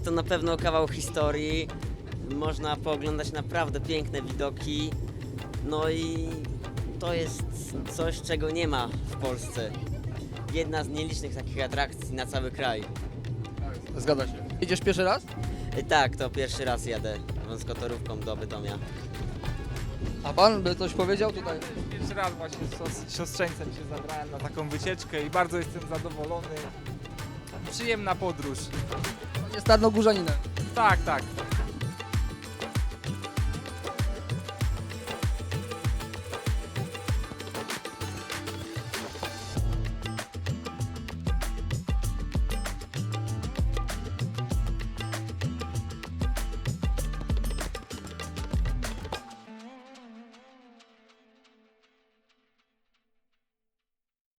to na pewno kawał historii. Można pooglądać naprawdę piękne widoki. No i to jest coś, czego nie ma w Polsce. Jedna z nielicznych takich atrakcji na cały kraj. Zgadza się. Idziesz pierwszy raz? I tak, to pierwszy raz jadę wąskotorówką do Bytomia. A pan by coś powiedział tutaj? Pierwszy raz właśnie z sios- siostrzeńcem się zabrałem na taką wycieczkę i bardzo jestem zadowolony. Przyjemna podróż. Jest Tarnogórzaninem. Tak, tak.